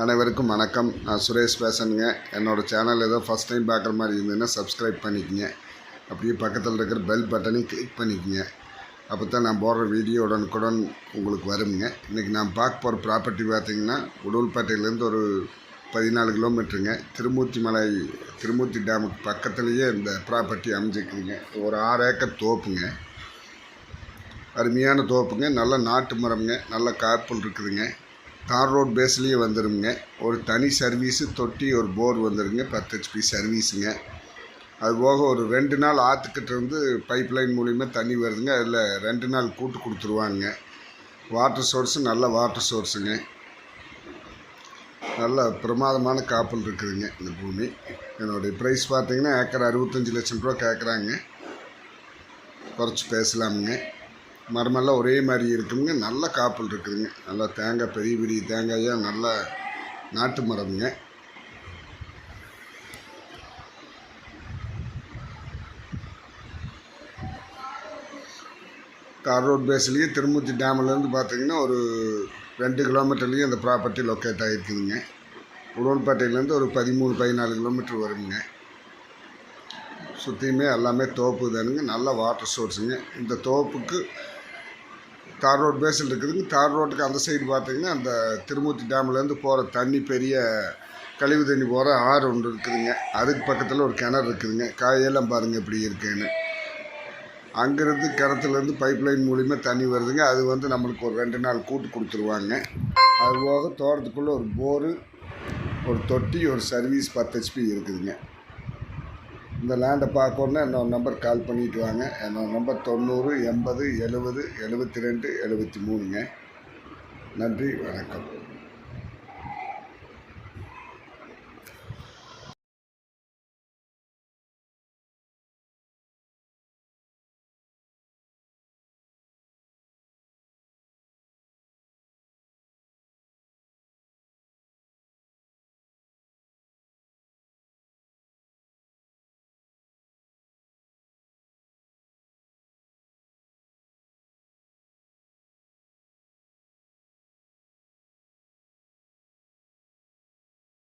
அனைவருக்கும் வணக்கம். நான் சுரேஷ் பேசணுங்க என்னோடய சேனல் ஏதோ ஃபஸ்ட் டைம் பார்க்குற மாதிரி இருந்ததுன்னா சப்ஸ்கிரைப் பண்ணிக்கங்க. அப்படியே பக்கத்தில் இருக்கிற பெல் பட்டனையும் கிளிக் பண்ணிக்கங்க. அப்போ தான் நான் போடுற வீடியோ உடனுக்குடன் உங்களுக்கு வருங்க. இன்றைக்கி நான் பார்க்க போகிற ப்ராப்பர்ட்டி பார்த்தீங்கன்னா உடல்பேட்டையிலேருந்து ஒரு பதினாலு கிலோமீட்டருங்க திருமூர்த்தி மலை திருமூர்த்தி டேமுக்கு பக்கத்துலேயே இந்த ப்ராப்பர்ட்டி அமைஞ்சிருக்குதுங்க. ஒரு ஆறு ஏக்கர் தோப்புங்க. அருமையான தோப்புங்க. நல்ல நாட்டு மரம்ங்க. நல்ல கார்புல் இருக்குதுங்க. தார் ரோட் பேஸ்லேயே வந்துடுங்க ஒரு தனி சர்வீஸு தொட்டி ஒரு போர் வந்துடுங்க பத்து ஹெச்பி சர்வீஸுங்க அது போக ஒரு ரெண்டு நாள் ஆற்றுக்கிட்ட இருந்து பைப் லைன் மூலிமா தண்ணி வருதுங்க. அதில் ரெண்டு நாள் கூட்டு கொடுத்துருவாங்க. வாட்டர் சோர்ஸு நல்ல வாட்டர் சோர்ஸுங்க நல்ல பிரமாதமான காப்பல் இருக்குதுங்க இந்த பூமி. என்னுடைய ப்ரைஸ் பார்த்தீங்கன்னா ஏக்கர் அறுபத்தஞ்சி லட்சம் ரூபா கேட்குறாங்க குறைச்சி பேசலாமுங்க. மரமெல்லாம் ஒரே மாதிரி இருக்குங்க. நல்ல காப்பல் இருக்குதுங்க. நல்லா தேங்காய் பெரிய பெரிய தேங்காயாக நல்ல நாட்டு மரம்ங்க. தார் ரோட் பேஸ்லேயே திருமூர்த்தி டேம்லேருந்து பார்த்தீங்கன்னா ஒரு ரெண்டு கிலோமீட்டர்லேயும் அந்த ப்ராப்பர்ட்டி லொக்கேட் ஆகிருக்குதுங்க உடன்பேட்டையிலேருந்து ஒரு பதிமூணு பதினாலு கிலோமீட்டர் வருங்க. சுற்றியுமே எல்லாமே தோப்பு தானுங்க. நல்ல வாட்டர் சோர்ஸுங்க. இந்த தோப்புக்கு தார் ரோட் பேஸில் இருக்குதுங்க தார் ரோட்டுக்கு அந்த சைடு பார்த்தீங்கன்னா அந்த திருமூர்த்தி டேம்லேருந்து போகிற தண்ணி பெரிய கழிவு தண்ணி போகிற ஆறு ஒன்று இருக்குதுங்க. அதுக்கு பக்கத்தில் ஒரு கிணறு இருக்குதுங்க. காயெல்லாம் பாருங்கள் எப்படி இருக்குன்னு. அங்கேருந்து கிணத்துலேருந்து பைப் லைன் மூலிமா தண்ணி வருதுங்க. அது வந்து நம்மளுக்கு ஒரு ரெண்டு நாள் கூட்டு கொடுத்துருவாங்க. அது போக தோட்டத்துக்குள்ளே ஒரு போரு ஒரு தொட்டி ஒரு சர்வீஸ் பத்து ஹெச்பி இருக்குதுங்க. இந்த லேண்டை பார்க்கணுன்னா என்னோட நம்பர் கால் பண்ணிட்டு வாங்க. என்னோட நம்பர் தொண்ணூறு எண்பது எழுபது எழுபத்தி ரெண்டு எழுபத்தி மூணுங்க. நன்றி வணக்கம்.